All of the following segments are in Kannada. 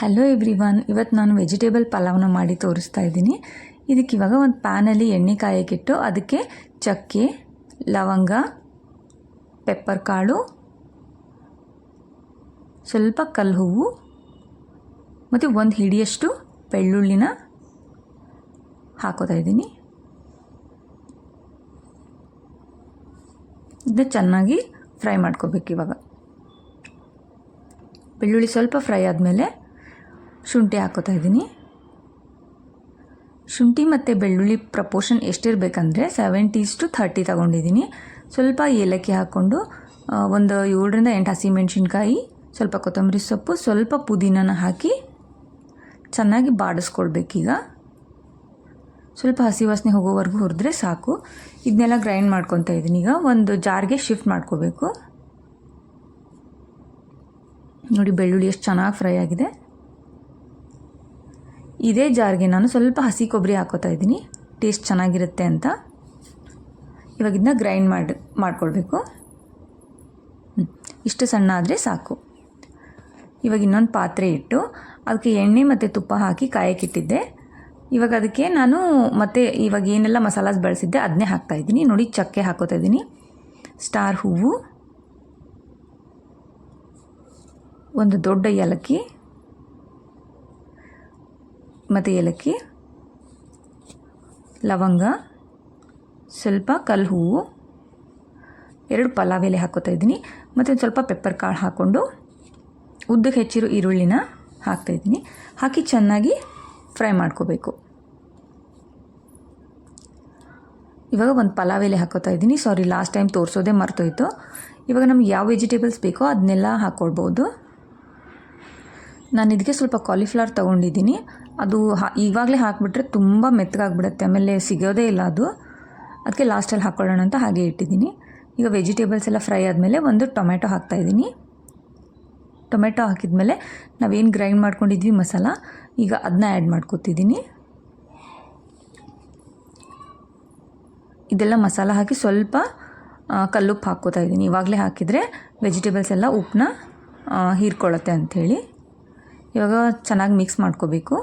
ಹಲೋ ಎವ್ರಿ ಇವತ್ತು ನಾನು ವೆಜಿಟೇಬಲ್ ಪಲಾವ್ನ ಮಾಡಿ ತೋರಿಸ್ತಾ ಇದ್ದೀನಿ. ಇದಕ್ಕೆ ಇವಾಗ ಒಂದು ಪ್ಯಾನಲ್ಲಿ ಎಣ್ಣೆ ಕಾಯಕ್ಕಿಟ್ಟು ಅದಕ್ಕೆ ಚಕ್ಕೆ, ಲವಂಗ ಪೆಪ್ಪರ್ ಕಾಳು ಸ್ವಲ್ಪ ಕಲ್ಲು ಹೂವು ಮತ್ತು ಒಂದು ಹಿಡಿಯಷ್ಟು ಬೆಳ್ಳುಳ್ಳಿನ ಹಾಕೋತಾ ಇದ್ದೀನಿ. ಇದನ್ನ ಚೆನ್ನಾಗಿ ಫ್ರೈ ಮಾಡ್ಕೋಬೇಕು ಇವಾಗ. ಬೆಳ್ಳುಳ್ಳಿ ಸ್ವಲ್ಪ ಫ್ರೈ ಆದಮೇಲೆ ಶುಂಠಿ ಹಾಕೋತಾ ಇದ್ದೀನಿ. ಶುಂಠಿ ಮತ್ತು ಬೆಳ್ಳುಳ್ಳಿ ಪ್ರಪೋರ್ಷನ್ ಎಷ್ಟಿರಬೇಕಂದ್ರೆ ಸೆವೆಂಟೀಸ್ ಟು ಥರ್ಟಿ ತಗೊಂಡಿದ್ದೀನಿ. ಸ್ವಲ್ಪ ಏಲಕ್ಕಿ ಹಾಕ್ಕೊಂಡು ಒಂದು ಏಳರಿಂದ ಎಂಟು ಹಸಿಮೆಣ್ಸಿನ್ಕಾಯಿ ಸ್ವಲ್ಪ ಕೊತ್ತಂಬರಿ ಸೊಪ್ಪು, ಸ್ವಲ್ಪ ಪುದೀನನ ಹಾಕಿ ಚೆನ್ನಾಗಿ ಬಾಡಿಸ್ಕೊಳ್ಬೇಕೀಗ ಸ್ವಲ್ಪ ಹಸಿ ವಾಸನೆ ಹೋಗೋವರೆಗೂ ಹುರಿದ್ರೆ ಸಾಕು. ಇದನ್ನೆಲ್ಲ ಗ್ರೈಂಡ್ ಮಾಡ್ಕೊತಾ ಇದ್ದೀನಿ ಈಗ. ಒಂದು ಜಾರ್ಗೆ ಶಿಫ್ಟ್ ಮಾಡ್ಕೋಬೇಕು. ನೋಡಿ, ಬೆಳ್ಳುಳ್ಳಿ ಎಷ್ಟು ಚೆನ್ನಾಗಿ ಫ್ರೈ ಆಗಿದೆ. ಇದೇ ಜಾರ್ಗೆ ನಾನು ಸ್ವಲ್ಪ ಹಸಿ ಕೊಬ್ಬರಿ ಹಾಕೋತಾ ಇದ್ದೀನಿ. ಟೇಸ್ಟ್ ಚೆನ್ನಾಗಿರುತ್ತೆ ಅಂತ. ಇವಾಗ ಇದನ್ನ ಗ್ರೈಂಡ್ ಮಾಡಿ, ಮಾಡ್ಕೊಳ್ಬೇಕು. ಇಷ್ಟು ಸಣ್ಣ ಆದರೆ ಸಾಕು. ಇವಾಗ ಇನ್ನೊಂದು ಪಾತ್ರೆ ಇಟ್ಟು ಅದಕ್ಕೆ ಎಣ್ಣೆ ಮತ್ತು ತುಪ್ಪ ಹಾಕಿ ಕಾಯಕ್ಕಿಟ್ಟಿದ್ದೆ ಇವಾಗ ಅದಕ್ಕೆ ನಾನು ಮತ್ತೆ ಇವಾಗ ಏನೆಲ್ಲ ಮಸಾಲಾಸ್ ಬಳಸಿದ್ದೆ ಅದನ್ನೇ ಹಾಕ್ತಾ ಇದ್ದೀನಿ. ನೋಡಿ, ಚಕ್ಕೆ ಹಾಕೋತಾ ಇದ್ದೀನಿ. ಸ್ಟಾರ್ ಹೂವು. ಒಂದು ದೊಡ್ಡ ಏಲಕ್ಕಿ. ಮತ್ತು ಏಲಕ್ಕಿ, ಲವಂಗ, ಸ್ವಲ್ಪ ಕಲ್ಲು ಹೂವು ಎರಡು ಪಲಾವ್ ಎಲೆ ಹಾಕೋತಾ ಇದ್ದೀನಿ. ಮತ್ತು ಒಂದು ಸ್ವಲ್ಪ ಪೆಪ್ಪರ್ ಕಾಳು ಹಾಕ್ಕೊಂಡು ಉದ್ದಕ್ಕೆ ಹೆಚ್ಚಿರೋ ಈರುಳ್ಳಿನ ಹಾಕ್ತಾಯಿದ್ದೀನಿ ಹಾಕಿ ಚೆನ್ನಾಗಿ ಫ್ರೈ ಮಾಡ್ಕೋಬೇಕು. ಇವಾಗ ಒಂದು ಪಲಾವ್ ಎಲೆ ಹಾಕೋತಾ ಇದ್ದೀನಿ. ಸಾರಿ ಲಾಸ್ಟ್ ಟೈಮ್ ತೋರಿಸೋದೇ ಮರ್ತೋಯ್ತು. ಇವಾಗ ನಮ್ಗೆ ಯಾವ ವೆಜಿಟೇಬಲ್ಸ್ ಬೇಕೋ ಅದನ್ನೆಲ್ಲ ಹಾಕ್ಕೊಳ್ಬೋದು ನಾನು ಇದಕ್ಕೆ ಸ್ವಲ್ಪ ಕಾಲಿಫ್ಲವರ್ ತೊಗೊಂಡಿದ್ದೀನಿ. ಅದು ಹಾ ಇವಾಗಲೇ ಹಾಕಿಬಿಟ್ರೆ ತುಂಬ ಮೆತ್ತಗಾಗ್ಬಿಡುತ್ತೆ. ಆಮೇಲೆ ಸಿಗೋದೇ ಇಲ್ಲ ಅದು. ಅದಕ್ಕೆ ಲಾಸ್ಟಲ್ಲಿ ಹಾಕ್ಕೊಳ್ಳೋಣ ಅಂತ ಹಾಗೆ ಇಟ್ಟಿದ್ದೀನಿ. ಈಗ ವೆಜಿಟೇಬಲ್ಸ್ ಎಲ್ಲ ಫ್ರೈ ಆದಮೇಲೆ ಒಂದು ಟೊಮೆಟೊ ಹಾಕ್ತಾಯಿದ್ದೀನಿ ಟೊಮೆಟೊ ಹಾಕಿದ್ಮೇಲೆ ನಾವೇನು ಗ್ರೈಂಡ್ ಮಾಡ್ಕೊಂಡಿದ್ವಿ ಮಸಾಲ, ಈಗ ಅದನ್ನ ಆ್ಯಡ್ ಮಾಡ್ಕೊತಿದ್ದೀನಿ. ಇದೆಲ್ಲ ಮಸಾಲ ಹಾಕಿ ಸ್ವಲ್ಪ ಕಲ್ಲುಪ್ಪು ಹಾಕ್ಕೋತಾ ಇದ್ದೀನಿ. ಇವಾಗಲೇ ಹಾಕಿದರೆ ವೆಜಿಟೇಬಲ್ಸ್ ಎಲ್ಲ ಉಪ್ಪನ್ನ ಹೀರ್ಕೊಳ್ಳುತ್ತೆ ಅಂಥೇಳಿ. ಇವಾಗ ಚೆನ್ನಾಗಿ ಮಿಕ್ಸ್ ಮಾಡ್ಕೋಬೇಕು.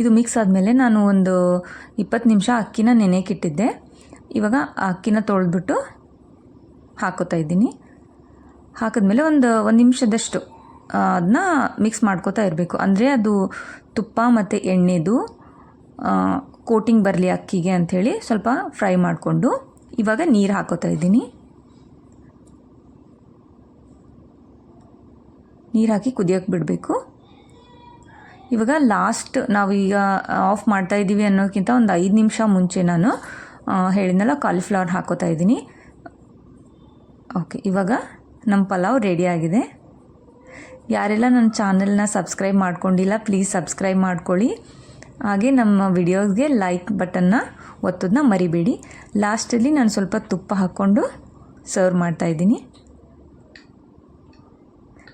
ಇದು ಮಿಕ್ಸ್ ಆದಮೇಲೆ ನಾನು ಒಂದು ಇಪ್ಪತ್ತು ನಿಮಿಷ ಅಕ್ಕಿನ ನೆನೆಯಕ್ಕಿಟ್ಟಿದ್ದೆ ಇವಾಗ ಅಕ್ಕಿನ ತೊಳೆದ್ಬಿಟ್ಟು ಹಾಕೋತಾ ಇದ್ದೀನಿ. ಹಾಕಿದ್ಮೇಲೆ ಒಂದು ಒಂದು ನಿಮಿಷದಷ್ಟು ಅದನ್ನ ಮಿಕ್ಸ್ ಮಾಡ್ಕೋತಾ ಇರಬೇಕು. ಅಂದರೆ ಅದು ತುಪ್ಪ ಮತ್ತು ಎಣ್ಣೆದು ಕೋಟಿಂಗ್ ಬರಲಿ ಅಕ್ಕಿಗೆ ಅಂಥೇಳಿ ಸ್ವಲ್ಪ ಫ್ರೈ ಮಾಡಿಕೊಂಡು ಇವಾಗ ನೀರು ಹಾಕೋತಾ ಇದ್ದೀನಿ. ನೀರು ಹಾಕಿ ಕುದಿಯೋಕ್ಕೆ ಬಿಡಬೇಕು. ಇವಾಗ ಲಾಸ್ಟ್ ನಾವು ಈಗ ಆಫ್ ಮಾಡ್ತಾ ಇದ್ದೀವಿ ಅನ್ನೋಕ್ಕಿಂತ ಒಂದು ಐದು ನಿಮಿಷ ಮುಂಚೆ ನಾನು ಹೇಳಿದ್ನಲ್ಲ ಕಾಲಿಫ್ಲವರ್ ಹಾಕೋತಾ ಇದ್ದೀನಿ. ಓಕೆ ಇವಾಗ ನಮ್ಮ ಪಲಾವ್ ರೆಡಿ ಆಗಿದೆ. ಯಾರೆಲ್ಲ ನನ್ನ ಚಾನಲ್ನ ಸಬ್ಸ್ಕ್ರೈಬ್ ಮಾಡ್ಕೊಂಡಿಲ್ಲ ಪ್ಲೀಸ್ ಸಬ್ಸ್ಕ್ರೈಬ್ ಮಾಡ್ಕೊಳ್ಳಿ. ಹಾಗೆ ನಮ್ಮ ವಿಡಿಯೋಸ್ಗೆ ಲೈಕ್ ಬಟನ್ನ ಒತ್ತೋದನ್ನ ಮರಿಬೇಡಿ. ಲಾಸ್ಟಲ್ಲಿ ನಾನು ಸ್ವಲ್ಪ ತುಪ್ಪ ಹಾಕ್ಕೊಂಡು ಸರ್ವ್ ಮಾಡ್ತಾಯಿದ್ದೀನಿ